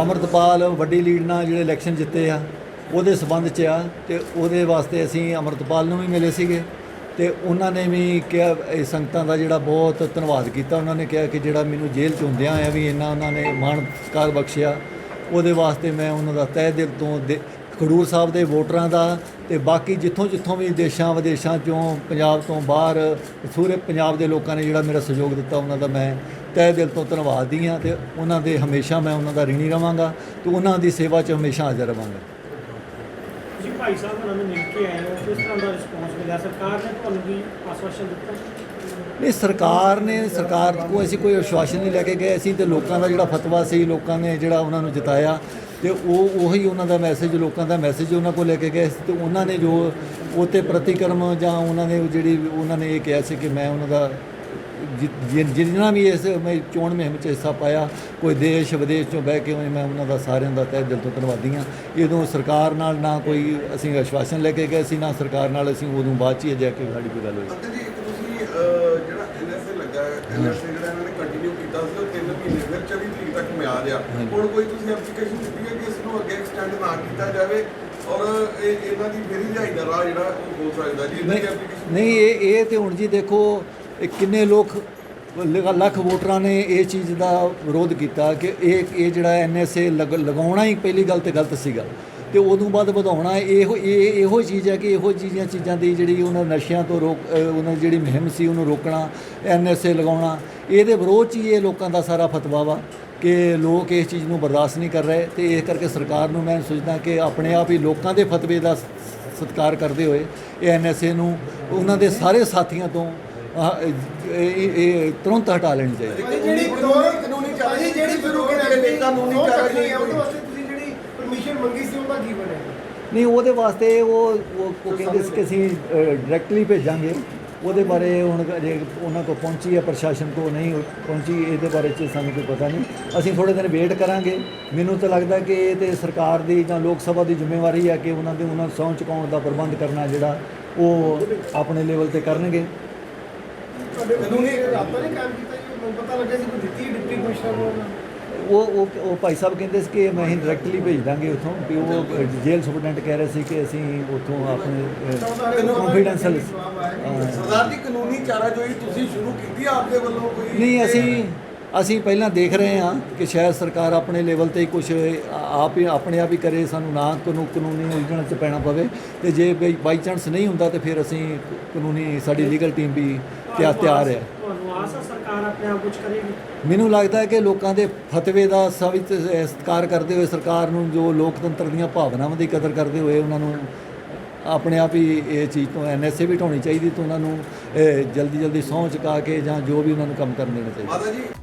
ਅਮਰਤਪਾਲ ਵੱਡੀ ਲੀਡ ਨਾਲ ਜਿਹੜੇ ਇਲੈਕਸ਼ਨ ਜਿੱਤੇ ਆ, ਉਹਦੇ ਸਬੰਧ 'ਚ ਆ ਤੇ ਉਹਦੇ ਵਾਸਤੇ ਅਸੀਂ ਅਮਰਤਪਾਲ ਨੂੰ ਵੀ ਮਿਲੇ ਸੀਗੇ ਤੇ ਉਹਨਾਂ ਨੇ ਵੀ ਕਿਹਾ, ਇਹ ਸੰਗਤਾਂ ਦਾ ਜਿਹੜਾ ਬਹੁਤ ਧੰਨਵਾਦ ਕੀਤਾ। ਉਹਨਾਂ ਨੇ ਕਿਹਾ ਕਿ ਜਿਹੜਾ ਮੈਨੂੰ ਜੇਲ੍ਹ 'ਚ ਹੁੰਦਿਆਂ ਆ ਵੀ ਇੰਨਾ ਉਹਨਾਂ ਨੇ ਮਾਣ ਸਤਿਕਾਰ ਬਖਸ਼ਿਆ, ਉਹਦੇ ਵਾਸਤੇ ਮੈਂ ਉਹਨਾਂ ਦਾ ਤਹਿ ਦਿਲ ਤੋਂ ਦੇ- ਖਡੂਰ ਸਾਹਿਬ ਦੇ ਵੋਟਰਾਂ ਦਾ ਤੇ ਬਾਕੀ ਜਿੱਥੋਂ ਜਿੱਥੋਂ ਵੀ ਦੇਸ਼ਾਂ ਵਿਦੇਸ਼ਾਂ ਚੋਂ ਪੰਜਾਬ ਤੋਂ ਬਾਹਰ ਪੂਰੇ ਪੰਜਾਬ ਦੇ ਲੋਕਾਂ ਨੇ ਜਿਹੜਾ ਮੇਰਾ ਸਹਿਯੋਗ ਦਿੱਤਾ ਉਹਨਾਂ ਦਾ ਮੈਂ ਤਹਿ ਦਿਲ ਤੋਂ ਧੰਨਵਾਦੀ ਹਾਂ ਤੇ ਉਹਨਾਂ ਦੇ ਹਮੇਸ਼ਾ ਮੈਂ ਉਹਨਾਂ ਦਾ ਰਿਣੀ ਰਵਾਂਗਾ ਤੇ ਉਹਨਾਂ ਦੀ ਸੇਵਾ 'ਚ ਹਮੇਸ਼ਾ ਹਾਜ਼ਰ ਰਵਾਂਗਾ। ਤੁਸੀਂ ਭਾਈ ਸਾਹਿਬ ਉਹਨਾਂ ਨੂੰ ਮਿਲ ਕੇ ਆਏ ਹੋ ਕਿਸ ਤਰ੍ਹਾਂ ਦਾ ਰਿਸਪੌਂਸ ਮਿਲਿਆ? ਸਰਕਾਰ ਨੇ ਤੁਹਾਨੂੰ ਵੀ ਆਸ਼ਵਾਸਨ ਦਿੱਤਾ? ਨਹੀਂ ਸਰਕਾਰ ਨੇ ਸਰਕਾਰ ਕੋਲ ਅਸੀਂ ਕੋਈ ਆਸ਼ਵਾਸਨ ਨਹੀਂ ਲੈ ਕੇ ਗਏ। ਅਸੀਂ ਤੇ ਲੋਕਾਂ ਦਾ ਜਿਹੜਾ ਫਤਵਾ ਸੀ ਲੋਕਾਂ ਨੇ ਜਿਹੜਾ ਉਹਨਾਂ ਨੂੰ ਜਿਤਾਇਆ ਤੇ ਉਹ ਉਹੀ ਉਹਨਾਂ ਦਾ ਮੈਸੇਜ ਲੋਕਾਂ ਦਾ ਮੈਸੇਜ ਉਹਨਾਂ ਕੋਲ ਲੈ ਕੇ ਗਏ ਸੀ ਤੇ ਉਹਨਾਂ ਨੇ ਜੋ ਉਹ 'ਤੇ ਪ੍ਰਤੀਕਰਮ ਜਾਂ ਉਹਨਾਂ ਨੇ ਜਿਹੜੀ ਉਹਨਾਂ ਨੇ ਇਹ ਕਿਹਾ ਸੀ ਕਿ ਮੈਂ ਉਹਨਾਂ ਦਾ ਜਿ- ਜਿੰਨਾ ਵੀ ਇਸ ਮੈਂ ਚੋਣ ਮੁਹਿੰਮ 'ਚ ਹਿੱਸਾ ਪਾਇਆ, ਕੋਈ ਦੇਸ਼ ਵਿਦੇਸ਼ ਚੋਂ ਬਹਿ ਕੇ ਮੈਂ ਉਹਨਾਂ ਦਾ ਸਾਰਿਆਂ ਦਾ ਤਹਿ ਦਿਲ ਤੋਂ ਧੰਨਵਾਦੀ ਹਾਂ। ਇਹਦੋਂ ਸਰਕਾਰ ਨਾਲ ਨਾ ਕੋਈ ਅਸੀਂ ਆਸ਼ਵਾਸਨ ਲੈ ਕੇ ਗਏ ਸੀ, ਨਾ ਸਰਕਾਰ ਨਾਲ ਅਸੀਂ ਉਦੋਂ ਬਾਅਦ 'ਚ ਹੀ ਜਾ ਕੇ ਸਾਡੀ ਕੋਈ ਗੱਲ ਹੋਈ ਜਿਹੜਾ ਐਨਐਸਏ ਲੱਗਾ ਐਨਐਸਏ ਜਿਹੜਾ ਇਹਨਾਂ ਨੇ ਕੰਟੀਨਿਊ ਕੀਤਾ ਸੀ ਉਹ 3 ਮਹੀਨੇ ਫਿਰ 24 ਤਰੀਕ ਤੱਕ ਮਿਆਦ ਆ ਹਾਂਜੀ। ਹੁਣ ਕੋਈ ਤੁਸੀਂ ਐਪਲੀਕੇਸ਼ਨ ਦਿੱਤੀ ਹੈ ਕਿ ਇਸ ਨੂੰ ਅੱਗੇ ਐਕਸਟੈਂਡ ਨਾ ਕੀਤਾ ਜਾਵੇ ਔਰ ਇਹ ਇਹਨਾਂ ਦੀ ਫਿਰ ਰਿਹਾਈ ਦਾ ਰਾਹ ਜਿਹੜਾ ਉਹ ਹੋ ਸਕਦਾ ਜੀ ਇਹਨਾਂ ਦੀ ਨਹੀਂ ਐਪਲੀਕੇਸ਼ਨ ਨਹੀਂ ਇਹ ਇਹ ਤੇ ਹੁਣ ਜੀ ਦੇਖੋ ਕਿੰਨੇ ਲੋਕ ਲੱਖ ਵੋਟਰਾਂ ਨੇ ਇਹ ਚੀਜ਼ ਦਾ ਵਿਰੋਧ ਕੀਤਾ ਕਿ ਇਹ ਇਹ ਜਿਹੜਾ ਐਨਐਸਏ ਲਗਾਉਣਾ ਹੀ ਪਹਿਲੀ ਗੱਲ ਤੇ ਗਲਤ ਸੀਗਾ। ਤੇ ਉਦੋਂ ਬਾਅਦ ਵਧਾਉਣਾ ਇਹੋ ਇਹ ਇਹੋ ਚੀਜ਼ ਹੈ ਕਿ ਇਹੋ ਚੀਜ਼ਾਂ ਚੀਜ਼ਾਂ ਦੀ ਜਿਹੜੀ ਉਹਨਾਂ ਨਸ਼ਿਆਂ ਤੋਂ ਰੋਕ ਉਹਨਾਂ ਜਿਹੜੀ ਮੁਹਿੰਮ ਸੀ ਉਹਨੂੰ ਰੋਕਣਾ ਐਨਐਸਏ ਲਗਾਉਣਾ ਇਹਦੇ ਵਿਰੋਧ 'ਚ ਹੀ ਇਹ ਲੋਕਾਂ ਦਾ ਸਾਰਾ ਫਤਵਾ ਵਾ। ਕਿ ਲੋਕ ਇਸ ਚੀਜ਼ ਨੂੰ ਬਰਦਾਸ਼ਤ ਨਹੀਂ ਕਰ ਰਹੇ ਤੇ ਇਸ ਕਰਕੇ ਸਰਕਾਰ ਨੂੰ ਮੈਂ ਸੋਚਦਾ ਕਿ ਆਪਣੇ ਆਪ ਹੀ ਲੋਕਾਂ ਦੇ ਫਤਵੇ ਦਾ ਸਤਿਕਾਰ ਕਰਦੇ ਹੋਏ ਇਹ ਐਨਐਸਏ ਨੂੰ ਉਹਨਾਂ ਦੇ ਸਾਰੇ ਸਾਥੀਆਂ ਤੋਂ ਇਹ ਤੁਰੰਤ ਹਟਾ ਲੈਣੀ ਚਾਹੀਦੀ। ਜਿਹੜੀ ਕਾਨੂੰਨੀ ਕਾਨੂੰਨੀ ਕਾਰਵਾਈ ਜਿਹੜੀ ਸ਼ੁਰੂ ਕੀਤੀ ਗਈ, ਕਾਨੂੰਨੀ ਕਾਰਵਾਈ ਆ, ਉਹਦੇ। ਵਾਸਤੇ ਤੁਸੀਂ ਜਿਹੜੀ ਪਰਮਿਸ਼ਨ ਮੰਗੀ ਸੀ ਉਹਦਾ ਕੀ ਬਣਿਆ? ਨਹੀਂ ਉਹਦੇ ਵਾਸਤੇ ਉਹ ਉਹ ਉਹ ਕਹਿੰਦੇ ਸੀ ਕਿ ਅਸੀਂ ਡਾਇਰੈਕਟਲੀ ਭੇਜਾਂਗੇ। ਉਹਦੇ ਬਾਰੇ ਹੁਣ ਜੇ ਉਹਨਾਂ ਕੋਲ ਪਹੁੰਚੀ ਹੈ, ਪ੍ਰਸ਼ਾਸਨ ਕੋ ਨਹੀਂ ਪਹੁੰਚੀ, ਇਹਦੇ ਬਾਰੇ ਚ ਸਾਨੂੰ ਕੋਈ ਪਤਾ ਨਹੀਂ। ਅਸੀਂ ਥੋੜੇ ਦਿਨ ਵੇਟ ਕਰਾਂਗੇ। ਮੈਨੂੰ ਤਾਂ ਲੱਗਦਾ ਕਿ ਇਹ ਤੇ ਸਰਕਾਰ ਦੀ ਜਾਂ ਲੋਕ ਸਭਾ ਦੀ ਜ਼ਿੰਮੇਵਾਰੀ ਹੈ ਕਿ ਉਹਨਾਂ ਦੇ, ਉਹਨਾਂ ਨੂੰ ਸਹੁੰ ਚੁਕਾਉਣ ਦਾ ਪ੍ਰਬੰਧ ਕਰਨਾ ਜਿਹੜਾ ਉਹ ਆਪਣੇ ਲੈਵਲ ਤੇ ਕਰਨਗੇ। ਤੁਹਾਡੇ ਕਾਨੂੰਨੀ ਰਾਬਤਾ ਨਹੀਂ ਕਾਇਮ ਕੀਤਾ ਜੀ? ਪਤਾ ਲੱਗਿਆ ਸੀ ਕੋਈ ਦਿੱਤੀ ਡਿਪਟੀ ਕਮਿਸ਼ਨਰ ਨੂੰ। ਉਹ ਉਹ ਉਹ ਭਾਈ ਸਾਹਿਬ ਕਹਿੰਦੇ ਸੀ ਕਿ ਮੈਂ ਹੀ ਡਾਇਰੈਕਟਲੀ ਭੇਜ ਦਾਂਗੇ ਉੱਥੋਂ ਵੀ ਉਹ ਜੇਲ੍ਹ ਸੁਪਰਡੈਂਟ ਕਹਿ ਰਹੇ ਸੀ ਕਿ ਅਸੀਂ ਉੱਥੋਂ ਆਪਣੇ ਕੰਫੀਡੈਂਸ਼ੀਅਲ ਸਰਦਾਰ ਜੀ ਕਾਨੂੰਨੀ ਚਾਰਾਜੋਈ ਤੁਸੀਂ ਸ਼ੁਰੂ ਕੀਤੀ ਆ ਆਪਦੇ ਵੱਲੋਂ ਕੋਈ? ਨਹੀਂ ਅਸੀਂ ਅਸੀਂ ਪਹਿਲਾਂ ਦੇਖ ਰਹੇ ਹਾਂ ਕਿ ਸ਼ਾਇਦ ਸਰਕਾਰ ਆਪਣੇ ਲੈਵਲ ਤੇ ਹੀ ਕੁਝ ਆਪ ਹੀ ਆਪਣੇ ਆਪ ਹੀ ਕਰੇ ਸਾਨੂੰ ਨਾ ਕਾਨੂੰ ਕਾਨੂੰਨੀ ਉਲਝਣ ਚ ਪੈਣਾ ਪਵੇ ਤੇ ਜੇ ਬਾਈ ਚਾਂਸ ਨਹੀਂ ਹੁੰਦਾ ਤੇ ਫਿਰ ਅਸੀਂ ਕਾਨੂੰਨੀ ਸਾਡੀ ਲੀਗਲ ਟੀਮ ਵੀ ਤਿਆਰ ਹੈ। ਤੁਹਾਨੂੰ ਆਸ ਹੈ ਸਰਕਾਰ ਆਪਣੇ ਆਪ ਕੁਝ ਕਰੇਗੀ। ਮੈਨੂੰ ਲੱਗਦਾ ਹੈ ਕਿ ਲੋਕਾਂ ਦੇ ਫਤਵੇ ਦਾ ਸਵਿਤ ਸਤਿਕਾਰ ਕਰਦੇ ਹੋਏ ਸਰਕਾਰ ਨੂੰ ਜੋ ਲੋਕਤੰਤਰ ਦੀਆਂ ਭਾਵਨਾਵਾਂ ਦੀ ਕਦਰ ਕਰਦੇ ਹੋਏ ਉਹਨਾਂ ਨੂੰ ਆਪਣੇ ਆਪ ਹੀ ਇਹ ਚੀਜ਼ ਤੋਂ ਐਨਐਸਏ ਵੀ ਢਾਉਣੀ ਚਾਹੀਦੀ ਤੇ ਉਹਨਾਂ ਨੂੰ ਜਲਦੀ ਜਲਦੀ ਸਹੁੰ ਚੁਕਾ ਕੇ ਜਾਂ ਜੋ ਵੀ ਉਹਨਾਂ ਨੂੰ ਕੰਮ ਕਰਨ ਦੇਣਾ ਚਾਹੀਦਾ। ਮਾਤਾ ਜੀ